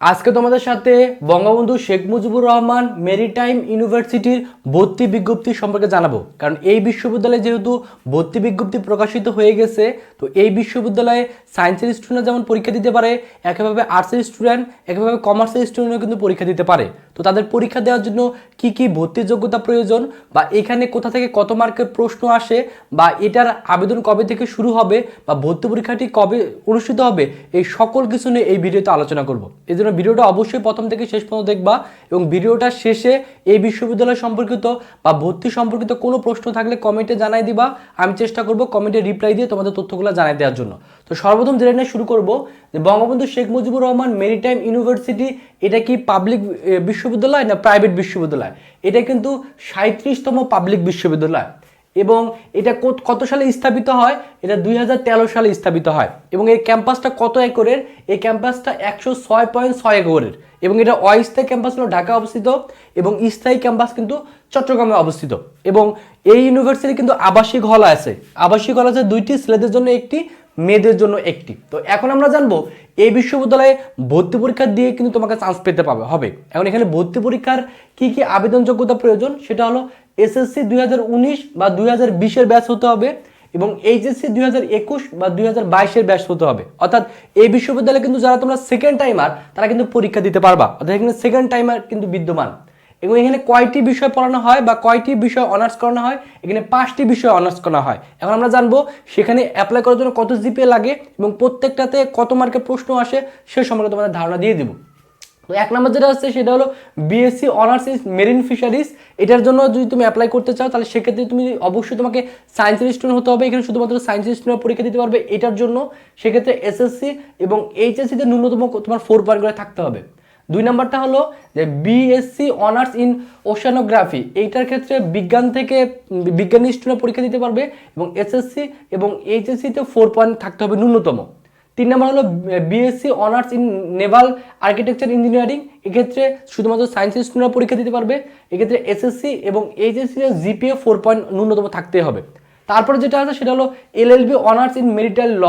আজকে তোমাদের সাথে বঙ্গবন্ধু শেখ মুজিবুর রহমান মেরিটাইম ইউনিভার্সিটির ভর্তি বিজ্ঞপ্তি সম্পর্কে জানাব। কারণ এই বিশ্ববিদ্যালয়ে যেহেতু ভর্তি বিজ্ঞপ্তি প্রকাশিত হয়ে গেছে, তো এই বিশ্ববিদ্যালয়ে সায়েন্সের স্টুডেন্ট যেমন পরীক্ষা দিতে পারে, একইভাবে আর্টসের স্টুডেন্ট, একইভাবে কমার্সের স্টুডেন্টও কিন্তু পরীক্ষা দিতে পারে। তো তাদের পরীক্ষা দেওয়ার জন্য কি কি ভর্তির যোগ্যতা প্রয়োজন বা এখানে কোথা থেকে কত মার্কের প্রশ্ন আসে বা এটার আবেদন কবে থেকে শুরু হবে বা ভর্তি পরীক্ষাটি কবে অনুষ্ঠিত হবে, এই সকল কিছু নিয়ে এই ভিডিওতে আলোচনা করব। এই জন্য ভিডিওটা অবশ্যই প্রথম থেকে শেষ পর্যন্ত দেখবা এবং ভিডিওটার শেষে এই বিশ্ববিদ্যালয় সম্পর্কিত বা ভর্তি সম্পর্কিত কোনো প্রশ্ন থাকলে কমেন্টে জানাই দিবা। আমি চেষ্টা করব কমেন্টে রিপ্লাই দিয়ে তোমাদের তথ্যগুলো জানাই দেওয়ার জন্য। তো সর্বপ্রথম জেনে শুরু করব যে বঙ্গবন্ধু শেখ মুজিবুর রহমান মেরিটাইম ইউনিভার্সিটি এটা কি পাবলিক বিশ্ববিদ্যালয় না প্রাইভেট বিশ্ববিদ্যালয়? এটা কিন্তু সাঁত্রিশতম পাবলিক বিশ্ববিদ্যালয়। এবং এটা কত- সালে স্থাপিত হয়? এটা দুই হাজার তেরো সালে স্থাপিত হয়। এবং এই ক্যাম্পাসটা কত একরের? এই ক্যাম্পাসটা একশো ছয় পয়েন্ট ছয় একরের। এবং এটা অস্থায়ী ক্যাম্পাস হলো ঢাকা অবস্থিত এবং স্থায়ী ক্যাম্পাস কিন্তু চট্টগ্রামে অবস্থিত। এবং এই ইউনিভার্সিটি কিন্তু আবাসিক হল আছে। আবাসিক হল আছে দুইটি। ছেলেদের জন্য একটি মেয়েদের জন্য একটি। তো এখন আমরা জানব, এই বিশ্ববিদ্যালয়ে ভর্তি পরীক্ষা দিয়ে কিন্তু তোমাকে চান্স পেতে পাবে, হবে। এখন এখানে ভর্তি পরীক্ষার কি কি আবেদন যোগ্যতা প্রয়োজন? সেটা হলো এসএসসি দুই বা দুই হাজার ব্যাচ হতে হবে এবং এইচএসসি দুই হাজার একুশ বা দুই হাজার বাইশের ব্যাচ হতে হবে। অর্থাৎ এই বিশ্ববিদ্যালয়ে কিন্তু যারা তোমরা সেকেন্ড টাইমার তারা কিন্তু পরীক্ষা দিতে পারবা। অর্থাৎ এখানে সেকেন্ড টাইমার কিন্তু বিদ্যমান। এবং এখানে কয়টি বিষয় পড়ানো হয় বা কয়টি বিষয় অনার্স করানো হয়? এখানে পাঁচটি বিষয় অনার্স করা হয়। এখন আমরা জানব, সেখানে অ্যাপ্লাই করার জন্য কত জিপিএ লাগে এবং প্রত্যেকটাতে কত মার্কের প্রশ্ন আসে, সে সম্পর্কে তোমাদের ধারণা দিয়ে দিব। তো এক নম্বর যেটা আছে সেটা হলো BSc honours in marine fisheries এটার জন্য যদি তুমি অ্যাপ্লাই করতে চাও, তাহলে সেক্ষেত্রে তুমি অবশ্যই তোমাকে সায়েন্সের স্টুডেন্ট হতে হবে। এখানে শুধুমাত্র সায়েন্সের স্টুডেন্ট পরীক্ষা দিতে পারবে এটার জন্য। সেক্ষেত্রে এসএসসি এবং এইচএসসিতে ন্যূনতম তোমার ফোর পয়েন্ট করে থাকতে হবে। দুই নাম্বারটা হলো যে বিএসসি অনার্স ইন ওশানোগ্রাফি এইটার ক্ষেত্রে বিজ্ঞান থেকে, বিজ্ঞানী স্টুডেন্ট পরীক্ষা দিতে পারবে এবং এসএসসি এবং এইচএসসিতে ফোর পয়েন্ট থাকতে হবে ন্যূনতম। তিন নম্বর হলো BSc honours in naval architecture engineering এক্ষেত্রে শুধুমাত্র সায়েন্সের স্টুডেন্টরা পরীক্ষা দিতে পারবে, এক্ষেত্রে এসএসসি এবং এইচএসসি জিপিএ ফোর পয়েন্ট ন্যূনতম থাকতে হবে। তারপরে যেটা আছে সেটা হলো LLB honours in marital law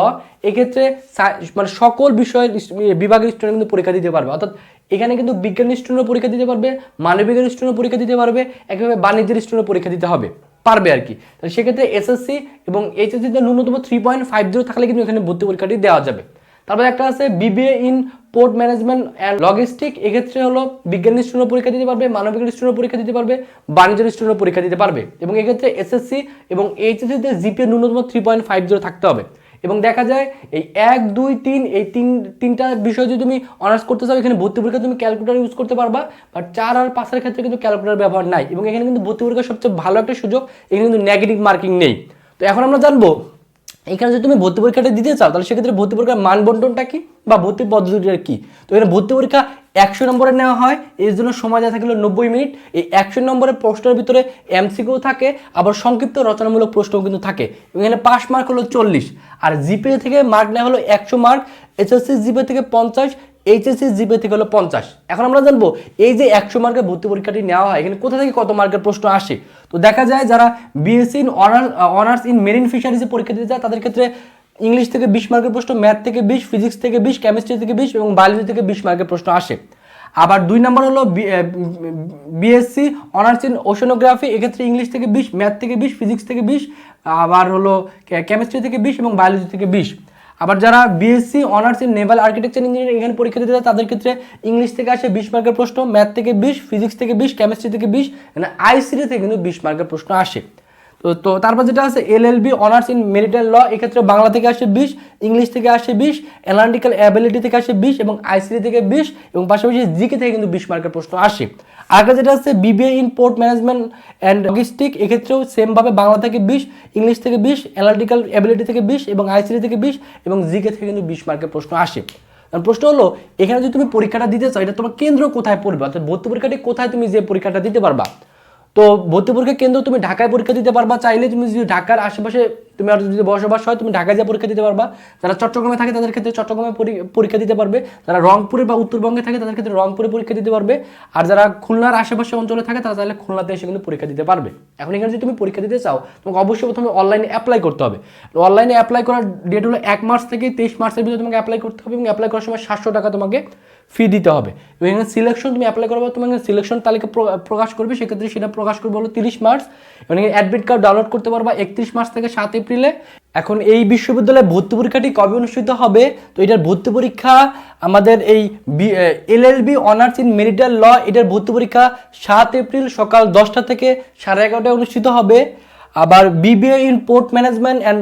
এক্ষেত্রে মানে সকল বিষয়ের বিভাগের স্টুডেন্ট কিন্তু পরীক্ষা দিতে পারবে। অর্থাৎ এখানে কিন্তু বিজ্ঞানী স্টুডেন্টও পরীক্ষা দিতে পারবে মানবিকের স্টুডেন্ট পরীক্ষা দিতে পারবে একইভাবে বাণিজ্যের স্টুডেন্ট পরীক্ষা দিতে হবে, পারবে আর কি। তাহলে সেক্ষেত্রে এসএসসি এবং এইচএসসিতে ন্যূনতম থ্রি পয়েন্ট ফাইভ জিরো থাকলে কিন্তু এখানে ভর্তি পরীক্ষাটি দেওয়া যাবে। তারপরে একটা আছে BBA in port management and logistic এক্ষেত্রে হলো বিজ্ঞানী স্টুডেন্ট পরীক্ষা দিতে পারবে মানবিক স্টুডেন্ট পরীক্ষা দিতে পারবে, বাণিজ্যের স্টুডেন্ট পরীক্ষা দিতে পারবে এবং এক্ষেত্রে এসএসসি এবং এইচএসসিতে জিপিএ ন্যূনতম থ্রি পয়েন্ট ফাইভ জিরো থাকতে হবে। এবং দেখা যায় এই এক, দুই, তিন, এই তিন, তিনটা বিষয় যদি তুমি অনার্স করতে চাও, এখানে ভর্তি পরীক্ষা তুমি ক্যালকুলেটার ইউজ করতে পারবা বা চার আর পাঁচের ক্ষেত্রে কিন্তু ক্যালকুলেটার ব্যবহার নাই। এবং এখানে কিন্তু ভর্তি পরীক্ষার সবচেয়ে ভালো একটা সুযোগ, এখানে কিন্তু নেগেটিভ মার্কিং নেই। তো এখন আমরা জানব, এখানে যদি তুমি ভর্তি পরীক্ষাটা দিতে চাও, তাহলে সেক্ষেত্রে ভর্তি পরীক্ষার মানবন্টনটা কি? বা ভর্তি পদ্ধতিটা কি? তো এখানে ভর্তি পরীক্ষা একশো নম্বরে নেওয়া হয়, এর জন্য সময় দেওয়া থাকল নব্বই মিনিট। এই একশো নম্বরের প্রশ্নের ভিতরে এমসিকিউ থাকে, আবার সংক্ষিপ্ত রচনামূলক প্রশ্নও কিন্তু থাকে। এখানে পাস মার্ক হলো চল্লিশ, আর জিপে থেকে মার্ক নেওয়া হলো একশো মার্ক এসএসসি জিপে থেকে পঞ্চাশ, এইচএসসি জিপে থেকে হলো পঞ্চাশ। এখন আমরা জানব, এই যে একশো মার্কের ভর্তি পরীক্ষাটি নেওয়া হয়, এখানে কোথা থেকে কত মার্কের প্রশ্ন আসে? তো দেখা যায় যারা BSc in honours honours in marine ফিশারিজে পরীক্ষা দিতে যায় তাদের ক্ষেত্রে ইংলিশ থেকে বিশ মার্কের প্রশ্ন, ম্যাথ থেকে বিশ, ফিজিক্স থেকে বিশ, কেমিস্ট্রি থেকে বিশ এবং বায়োলজি থেকে বিশ মার্কের প্রশ্ন আসে। আবার দুই নম্বর হলো বিএসসি, অনার্স ইন ওশনোগ্রাফি, এক্ষেত্রে ইংলিশ থেকে বিশ, ম্যাথ থেকে বিশ, ফিজিক্স থেকে বিশ, আবার হলো কেমিস্ট্রি থেকে বিশ এবং বায়োলজি থেকে বিশ। আবার যারা BSc, honours in naval architecture engineering এখানে পরীক্ষা দিতে তাদের ক্ষেত্রে ইংলিশ থেকে আসে বিশ মার্কের প্রশ্ন, ম্যাথ থেকে বিশ, ফিজিক্স থেকে বিশ, কেমিস্ট্রি থেকে বিশ মানে আইসিডি থেকে কিন্তু বিশ মার্কের প্রশ্ন আসে। তো তারপর যেটা আছে L L B honours in marital law এক্ষেত্রে বাংলা থেকে আসে বিশ, ইংলিশ থেকে আসে বিশ অ্যানালিটিক্যাল অ্যাবিলিটি থেকে আসে বিশ এবং আইসিডি থেকে বিশ এবং পাশাপাশি জিকে থেকে কিন্তু বিশ মার্কের প্রশ্ন আসে। আরেকটা যেটা আছে BBA in port management and logistic এক্ষেত্রেও সেমভাবে বাংলা থেকে বিশ, ইংলিশ থেকে বিশ অ্যানালিটিক্যাল অ্যাবিলিটি থেকে বিশ এবং আইসিডি থেকে বিশ এবং জিকে থেকে কিন্তু বিশ মার্কের প্রশ্ন আসে। কারণ প্রশ্ন হলো, এখানে যদি তুমি পরীক্ষাটা দিতে চাও, এটা তোমার কেন্দ্র কোথায় পড়বে? অর্থাৎ ভর্তি পরীক্ষাটি কোথায় তুমি যে পরীক্ষাটা দিতে পারবা? তো ভর্তি পরীক্ষা কেন্দ্র তুমি ঢাকায় পরীক্ষা দিতে পারবা, চাইলে তুমি যদি ঢাকার আশেপাশে তুমি আর যদি বসবাস হয়, তুমি ঢাকায় যা পরীক্ষা দিতে পারবা। যারা চট্টগ্রামে থাকে, তাদের ক্ষেত্রে চট্টগ্রামে পরি- পরীক্ষা দিতে পারবে। যারা রংপুরে বা উত্তরবঙ্গে থাকে, তাদের ক্ষেত্রে রংপুরে পরীক্ষা দিতে পারবে। আর যারা খুলনার আশেপাশে অঞ্চলে থাকে, তারা চাইলে খুলনাতে এসে কিন্তু পরীক্ষা দিতে পারবে। এখন এখানে যদি তুমি পরীক্ষা দিতে চাও, তোমাকে অবশ্যই প্রথমে অনলাইনে অ্যাপ্লাই করতে হবে। অনলাইনে অ্যাপ্লাই করার ডেট হলো এক মার্চ থেকে তেইশ মার্চের ভিতরে তোমাকে অ্যাপ্লাই করতে হবে এবং অ্যাপ্লাই করার সময় সাতশো টাকা তোমাকে ফি দিতে হবে। এবং এখানে সিলেকশন তুমি অ্যাপ্লাই করব তুমি এখানে সিলেকশন তালিকা প্রকাশ করবে, সেক্ষেত্রে সেটা প্রকাশ করবে হলো তিরিশ মার্চ। এবং অ্যাডমিট কার্ড ডাউনলোড করতে পারবা একত্রিশ মার্চ থেকে সাত এপ্রিলে। এখন এই বিশ্ববিদ্যালয়ে ভর্তি পরীক্ষাটি কবে অনুষ্ঠিত হবে? তো এটার ভর্তি পরীক্ষা আমাদের এই L L B honours in marital law এটার ভর্তি পরীক্ষা সাত এপ্রিল সকাল দশটা থেকে সাড়ে এগারোটায় অনুষ্ঠিত হবে। আবার BBA in port management and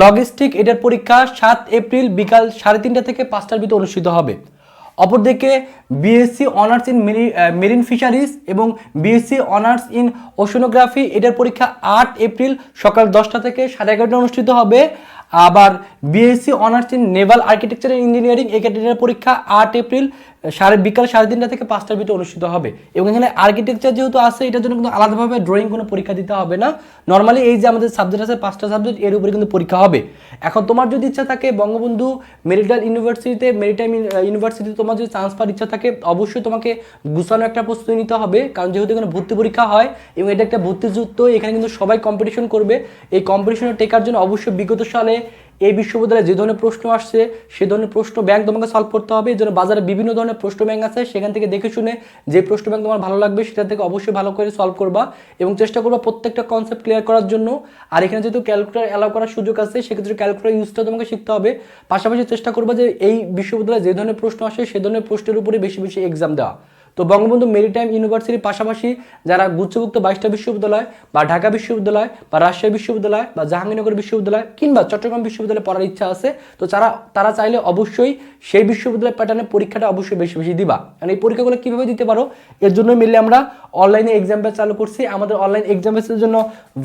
logistic এটার পরীক্ষা সাত এপ্রিল বিকাল সাড়ে তিনটা থেকে পাঁচটার ভিতরে অনুষ্ঠিত হবে। অপরদিকে BSc honours in marine fisheries এবং বিএসসি অনার্স ইন ওশনোগ্রাফি এটার পরীক্ষা আট এপ্রিল সকাল দশটা থেকে সাড়ে এগারোটা অনুষ্ঠিত হবে। আবার BSc honours in naval architecture engineering এই পরীক্ষা আট এপ্রিল সাড়ে বিকাল সাড়ে তিনটা থেকে পাঁচটার ভিতরে অনুষ্ঠিত হবে। এবং এখানে আর্কিটেকচার যেহেতু আছে, এটার জন্য কিন্তু আলাদাভাবে ড্রয়িং কোনো পরীক্ষা দিতে হবে না। নর্মালি এই যে আমাদের সাবজেক্ট আছে, পাঁচটা সাবজেক্ট এর উপরে কিন্তু পরীক্ষা হবে। এখন তোমার যদি ইচ্ছা থাকে, বঙ্গবন্ধু মেরিটাল ইউনিভার্সিটিতে মেরিটাইম ইউনিভার্সিটিতে তোমার যদি চান্স পাওয়ার ইচ্ছা থাকে, অবশ্যই তোমাকে গুছানো একটা প্রস্তুতি নিতে হবে। কারণ যেহেতু এখানে ভর্তি পরীক্ষা হয়, এবং এটা একটা ভর্তিযুক্ত এখানে কিন্তু সবাই কম্পিটিশন করবে। এই কম্পিটিশনে টেকার জন্য অবশ্যই বিগত সালে এই বিশ্ববিদ্যালয়ে যে ধরনের প্রশ্ন আসছে, সে ধরনের প্রশ্ন ব্যাংক তোমাকে সলভ করতে হবে। এই জন্য বাজারে বিভিন্ন ধরনের প্রশ্ন ব্যাংক আছে, সেখান থেকে দেখে শুনে যে প্রশ্ন ব্যাংক তোমার ভালো লাগবে, সেটা থেকে অবশ্যই ভালো করে সলভ করবা এবং চেষ্টা করবা প্রত্যেকটা কনসেপ্ট ক্লিয়ার করার জন্য। আর এখানে যেহেতু ক্যালকুলেটার অ্যালাউ করার সুযোগ আছে, সেক্ষেত্রে ক্যালকুলেটার ইউজটা তোমাকে শিখতে হবে। পাশাপাশি চেষ্টা করবা যে এই বিশ্ববিদ্যালয়ে যে ধরনের প্রশ্ন আসে, সে ধরনের প্রশ্নের উপরে বেশি বেশি এক্সাম দেওয়া। তো বঙ্গবন্ধু মেরিটাইম ইউনিভার্সিটির পাশাপাশি যারা গুচ্ছভুক্ত বাইশটা বিশ্ববিদ্যালয় বা ঢাকা বিশ্ববিদ্যালয় বা রাজশাহী বিশ্ববিদ্যালয় বা জাহাঙ্গীরনগর বিশ্ববিদ্যালয় কিংবা চট্টগ্রাম বিশ্ববিদ্যালয়ে পড়ার ইচ্ছা আছে, তো যারা তারা চাইলে অবশ্যই সেই বিশ্ববিদ্যালয় প্যাটার্নের পরীক্ষাটা অবশ্যই বেশি বেশি দিবা। কারণ এই পরীক্ষাগুলো কীভাবে দিতে পারো? এর জন্য মিললে আমরা অনলাইনে এক্সাম ব্যাচ চালু করছি। আমাদের অনলাইন এক্সাম ব্যাচের জন্য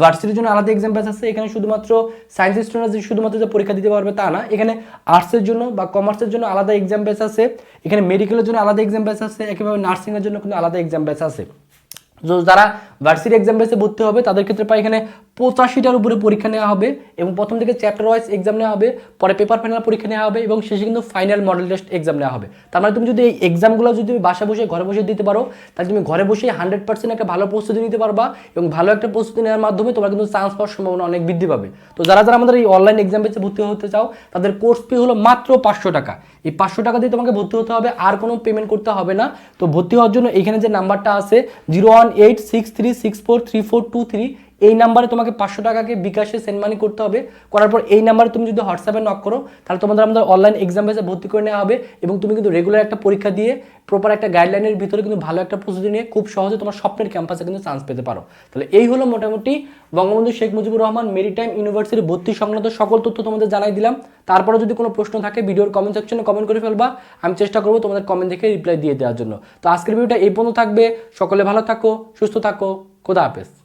ভার্সিটির জন্য আলাদা এক্সাম ব্যাচ আছে। এখানে শুধুমাত্র সায়েন্স স্টুডেন্টরা শুধুমাত্র যে পরীক্ষা দিতে পারবে তা না, এখানে আর্টসের জন্য বা কমার্সের জন্য আলাদা এক্সাম ব্যাচ আছে। এখানে মেডিকেলের জন্য আলাদা এক্সাম ব্যাচ আছে। একেবারে নার্সিংয়ের জন্য কিন্তু আলাদা এক্সাম ব্যাচ আছে। যারা ভার্সিটি এক্সাম বেসে ভর্তি হবে, তাদের ক্ষেত্রে প্রায় এখানে পঁচাশিটার উপরে পরীক্ষা নেওয়া হবে এবং প্রথম থেকে চ্যাপ্টার ওয়াইজ এক্সাম নেওয়া হবে, পরে পেপার ফাইনাল পরীক্ষা নেওয়া হবে এবং শেষে কিন্তু ফাইনাল মডেল টেস্ট এক্সাম নেওয়া হবে। তার মানে তুমি যদি এই এক্সামগুলো যদি তুমি বাসা বসে, ঘরে বসে দিতে পারো, তাহলে তুমি ঘরে বসে হান্ড্রেড পার্সেন্ট একটা ভালো প্রস্তুতি নিতে পারবা এবং ভালো একটা প্রস্তুতি নেওয়ার মাধ্যমে তোমার কিন্তু চান্স পাওয়ার সম্ভাবনা অনেক বৃদ্ধি পাবে। তো যারা যারা আমাদের এই অনলাইন এক্সাম বেসে ভর্তি হতে চাও, তাদের কোর্স ফি হলো মাত্র পাঁচশো টাকা। এই পাঁচশো টাকা দিয়ে তোমাকে ভর্তি হতে হবে, আর কোনো পেমেন্ট করতে হবে না। তো ভর্তি হওয়ার জন্য এখানে যে নাম্বারটা আছে zero one eight six three six four three four two three এই নাম্বারে তোমাকে পাঁচশো টাকাকে বিকাশে সেন্ড মানি করতে হবে। করার পর এই নাম্বারে তুমি যদি হোয়াটসঅ্যাপে নক করো, তাহলে তোমাদের আমাদের অনলাইন এক্সাম বেসে ভর্তি করে নেওয়া হবে এবং তুমি কিন্তু রেগুলার একটা পরীক্ষা দিয়ে প্রপার একটা গাইডলাইনের ভিতরে কিন্তু ভালো একটা প্রস্তুতি নিয়ে খুব সহজে তোমার স্বপ্নের ক্যাম্পাসে কিন্তু চান্স পেতে পারো। তাহলে এই হলো মোটামুটি বঙ্গবন্ধু শেখ মুজিবুর রহমান মেরিটাইম ইউনিভার্সিটি ভর্তি সংক্রান্ত সকল তথ্য তোমাদের জানাই দিলাম। তারপরে যদি কোনো প্রশ্ন থাকে, ভিডিওর কমেন্ট সেকশনে কমেন্ট করে ফেলবা। আমি চেষ্টা করব তোমাদের কমেন্ট দেখে রিপ্লাই দিয়ে দেওয়ার জন্য। তো আজকের ভিডিওটা এই পর্যন্ত থাকবে। সকলে ভালো থাকো, সুস্থ থাকো। খোদা হাফেজ।